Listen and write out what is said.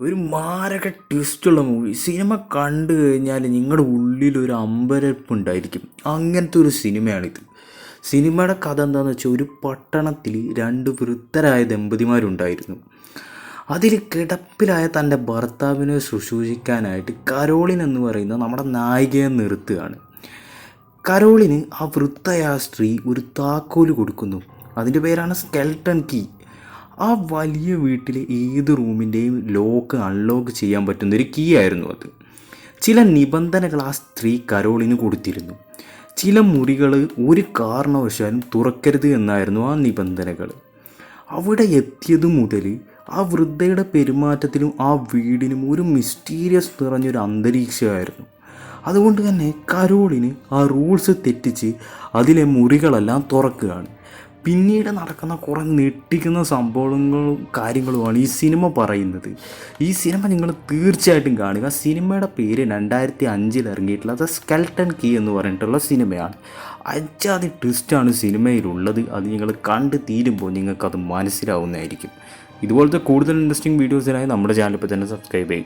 ഒരു മാരക ട്വിസ്റ്റുള്ള movie cinema കണ്ടു കഴിഞ്ഞാൽ നിങ്ങളുടെ ഉള്ളിൽ ഒരു അമ്പരപ്പ് ഉണ്ടായിരിക്കും അങ്ങനത്തെ ഒരു സിനിമയാണിത് സിനിമയുടെ കഥ എന്താണെന്ന് വെച്ചാൽ ഒരു പട്ടണത്തിൽ രണ്ട് വൃദ്ധരായ ദമ്പതിമാരുണ്ടായിരുന്നു. അതിൽ കിടപ്പിലായ തന്റെ ഭർത്താവിനെ ശുശ്രൂഷിക്കാനായിട്ട് കരോളിൻ എന്ന് പറയുന്ന നമ്മുടെ നായികയെ നിർത്തുകയാണ്. കരോളിന് ആ വൃദ്ധയായ സ്ത്രീ ഒരു താക്കോൽ കൊടുക്കുന്നു. അതിന്റെ പേരാണ് സ്കെൽട്ടൺ കീ. ആ വലിയ വീട്ടിലെ ഏത് റൂമിന്റെയും ലോക്ക് അൺലോക്ക് ചെയ്യാൻ പറ്റുന്ന ഒരു കീ ആയിരുന്നു അത്. ചില നിബന്ധനകൾ ആ സ്ത്രീ കരോളിന് കൊടുത്തിരുന്നു. ചില മുറികൾ ഒരു കാരണവശാലും തുറക്കരുത് എന്നായിരുന്നു ആ നിബന്ധനകൾ. അവിടെ എത്തിയതു മുതൽ ആ വൃദ്ധയുടെ പെരുമാറ്റത്തിലും ആ വീടിനും ഒരു മിസ്റ്റീരിയസ് നിറഞ്ഞൊരു അന്തരീക്ഷമായിരുന്നു. അതുകൊണ്ട് തന്നെ കരോളിന് ആ റൂൾസ് തെറ്റിച്ച് അതിലെ മുറികളെല്ലാം തുറക്കുകയാണ്. പിന്നീട് നടക്കുന്ന കുറേ ഞെട്ടിക്കുന്ന സംഭവങ്ങളും കാര്യങ്ങളുമാണ് ഈ സിനിമ പറയുന്നത്. ഈ സിനിമ നിങ്ങൾ തീർച്ചയായിട്ടും കാണുക. സിനിമയുടെ പേര് രണ്ടായിരത്തി അഞ്ചിൽ ഇറങ്ങിയിട്ടുള്ളത് സ്കെൽട്ടൺ കീ എന്ന് പറഞ്ഞിട്ടുള്ള സിനിമയാണ്. അഞ്ചാതി ട്വിസ്റ്റാണ് സിനിമയിലുള്ളത്. അത് നിങ്ങൾ കണ്ട് തീരുമ്പോൾ നിങ്ങൾക്കത് മനസ്സിലാവുന്നതായിരിക്കും. ഇതുപോലത്തെ കൂടുതൽ ഇൻട്രസ്റ്റിംഗ് വീഡിയോസിനായി നമ്മുടെ ചാനൽ ഇപ്പോൾ തന്നെ സബ്സ്ക്രൈബ് ചെയ്യും